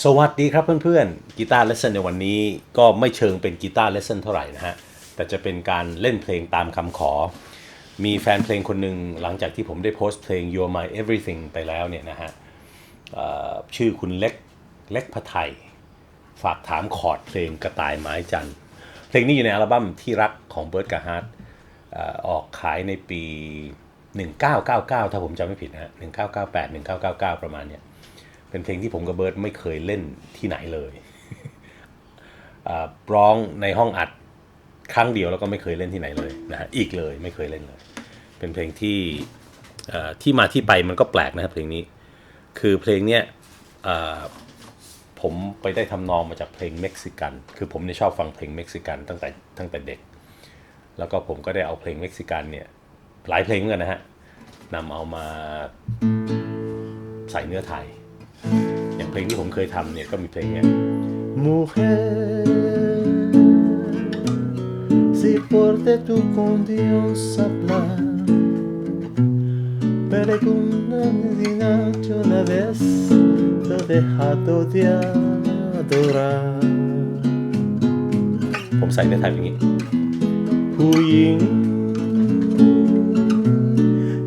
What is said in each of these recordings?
สวัสดีครับเพื่อนๆ กีตาร์เลสเซนในวันนี้ก็ไม่เชิงเป็นกีตาร์เลสเซนเท่าไหร่นะฮะ แต่จะเป็นการเล่นเพลงตามคำขอ มีแฟนเพลงคนหนึ่งหลังจากที่ผมได้โพสต์เพลง You're My Everything ไปแล้วเนี่ยนะฮะชื่อคุณเล็ก เล็กพะไทย ฝากถามคอร์ดเพลงกระต่ายไม้จันทร์เพลงนี้อยู่ในอัลบั้มที่รักของเบิร์ดกับฮาร์ดออกขายในปี 1999 ถ้าผมจำไม่ผิดนะฮะ1998 1999 ประมาณเนี้ย เป็นเพลงที่ผมกับเบิร์ดไม่เคยเล่นที่ไหนเลยอ่าร้องในห้องอัดครั้งเดียวแล้วก็ไม่เคยเล่นที่ไหนเลยนะฮะอีกเลยไม่เคยเล่นเลย เป็นเพลงที่อ่าที่มาที่ไปมันก็แปลกนะครับเพลงนี้ คือเพลงเนี้ยอ่าผมไปได้ทำนองมาจากเพลงเม็กซิกัน คือผมเนี่ยชอบฟังเพลงเม็กซิกันตั้งแต่ตั้งแต่เด็ก แล้วก็ผมก็ได้เอาเพลงเม็กซิกันเนี่ยหลายเพลงเหมือนกันนะฮะนำเอามาใส่เนื้อไทย อย่างเพลงที่ผมเคยทำเนี่ยก็มีเพลงเนี้ย Mujer, si por de tu con Dios hablar, pero con una medina yo una vez lo he dejado de adorar. ผมใส่เนื้อไทยอย่างนี้ ผู้หญิง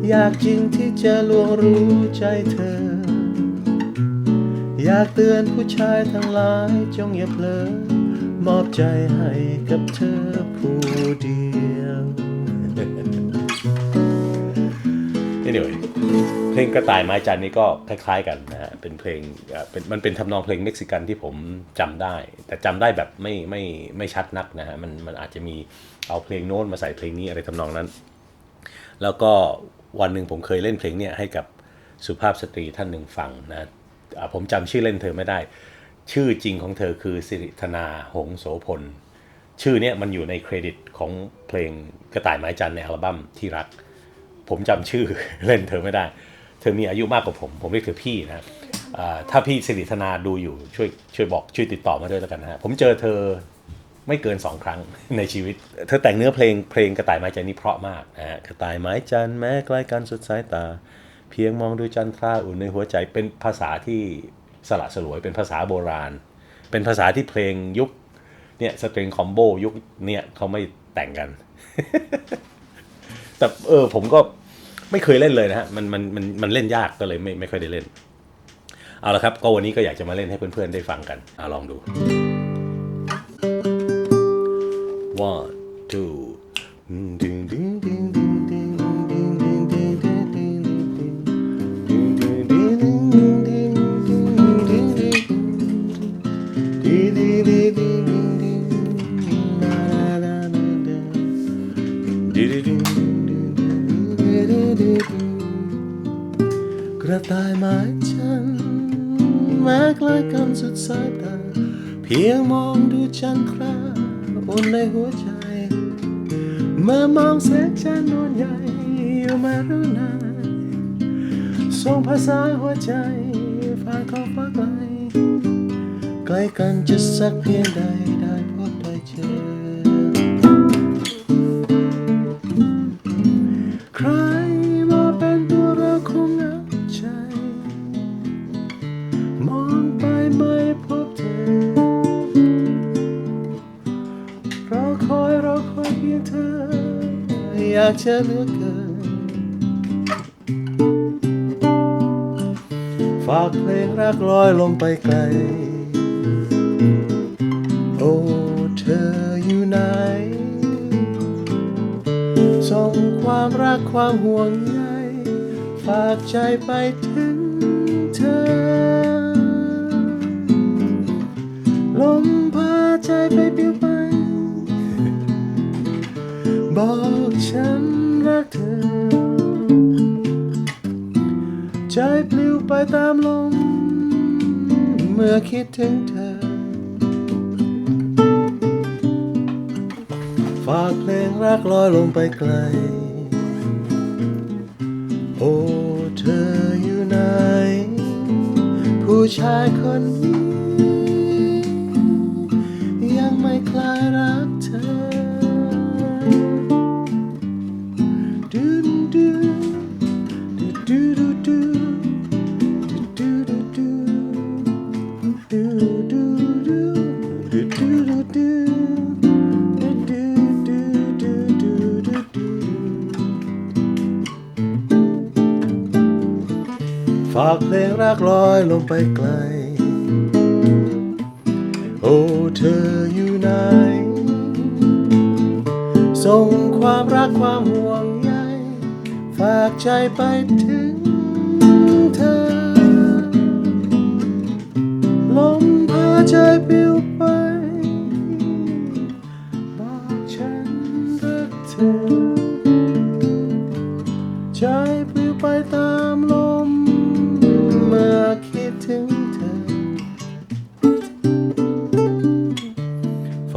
อยากจริงที่จะลวงรู้ใจเธอ อยากเตือนผู้ชายทั้งหลายจงอย่าเพลอมอบใจให้กับเธอผู้เดียว anyway เพลงกระต่ายไม้จันนี่ก็คล้ายๆกันนะฮะ เป็นเพลงเอ่อเป็นมันเป็นทำนองเพลงเม็กซิกันที่ผมจำได้ แต่จำได้แบบไม่ไม่ไม่ชัดนักนะฮะ มันมันอาจจะมีเอาเพลงโน้นมาใส่เพลงนี้อะไรทำนองนั้น แล้วก็วันหนึ่งผมเคยเล่นเพลงเนี่ยให้กับสุภาพสตรีท่านหนึ่งฟังนะ ผมจำชื่อเล่นเธอไม่ได้ ชื่อจริงของเธอคือสิริธนาหงโสพล ชื่อเนี่ยมันอยู่ในเครดิตของเพลงกระต่ายไม้จันในอัลบั้มที่รัก ผมจำชื่อเล่นเธอไม่ได้ เธอมีอายุมากกว่าผม ผมเรียกเธอพี่นะอ่าถ้าพี่สิริธนาดูอยู่ช่วยช่วยบอกช่วยติดต่อมาด้วยแล้วกันนะฮะผมเจอเธอไม่เกินสองครั้งในชีวิต เธอแต่งเนื้อเพลงเพลงกระต่ายไม้จันนี่เพราะมากนะฮะกระต่ายไม้จันแม้ใกล้กันสุดสายตา พียงมองดูจันทราอุ่นในหัวใจเป็นภาษาที่สละสลวยเป็นภาษาโบราณ เป็นภาษาที่เพลงยุคเนี่ยสตริงคอมโบยุคเนี่ยเขาไม่แต่งกัน แต่เออผมก็ไม่เคยเล่นเลยนะฮะมันมันมันมันเล่นยากก็เลยไม่ไม่ค่อยได้เล่น เอาละครับ ก็วันนี้ก็อยากจะมาเล่นให้เพื่อนๆได้ฟังกันเอาลองดู one two ดึงดึง กระต่ายไม้จันแม้ใกล้กันสุดสายตาเพียงมองดูจันทราอุ่นในหัวใจเมื่อมองแสงจันทร์นวลใหญ่อยู่มารู้นานส่งภาษาหัวใจฝากเขาฝากไกลใกล้กันจะสักเพียงใดได้ อยากจะเหลือเกิน ฝากเพลงรักลอยลงไปไกล โอ้เธออยู่ไหน ส่งความรักความห่วงใย ฝากใจไปถึงเธอ ไปตามลม เมื่อคิดถึงเธอ ฝากเพลงรักลอยลงไปไกล โอ้เธออยู่ไหน ผู้ชายคนนี้ากเพลงรักลอยลงไปไกล โอ้เธออยู่ไหน ส่งความรักความห่วงใยฝากใจไปถึงเธอ ลมพาใจปลิวไป บอกฉันรักเธอ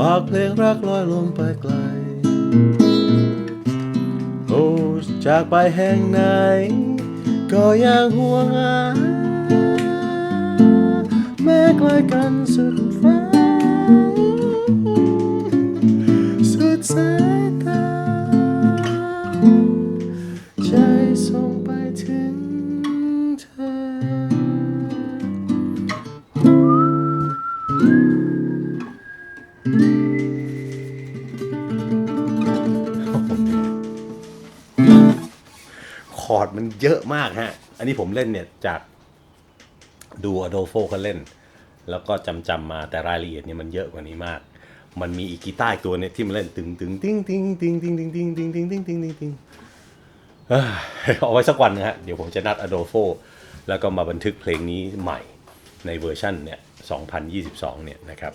ฝากเพลงรักลอยลงไปไกล โอ้จากไปแห่งไหน ก็ยังห่วงหาแม้ไกลกันสุดฟ้าสุดสายตา ใจส่งไปถึงเธอ คอดมันเยอะมากฮะ อันนี้ผมเล่นเนี่ยจากดูอโดโฟเขาเล่น แล้วก็จำจำมาแต่รายละเอียดเนี่ยมันเยอะกว่านี้มาก มันมีอีกกีตาร์ตัวเนี่ยที่มันเล่นตึงตึงติ้งติ้งติ้งติ้งติ้งติ้งติ้งติ้งติ้งติ้งติ้งติ้งเอาไว้สักวันนะฮะ เดี๋ยวผมจะนัดอโดโฟแล้วก็มาบันทึกเพลงนี้ใหม่ในเวอร์ชั่นเนี่ย2022 เนี่ยนะครับ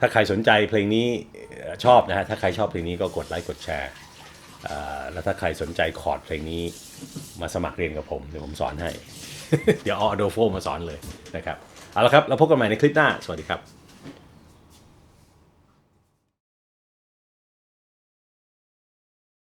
ถ้าใครสนใจเพลงนี้ชอบนะฮะ ถ้าใครชอบเพลงนี้ก็กดไลค์กดแชร์ แล้วถ้าใครสนใจคอร์ดเพลงนี้มาสมัครเรียนกับผม เดี๋ยวผมสอนให้ เดี๋ยวเอาอโดโฟมาสอนเลยนะครับ เอาละครับ เราพบกันใหม่ในคลิปหน้า สวัสดีครับ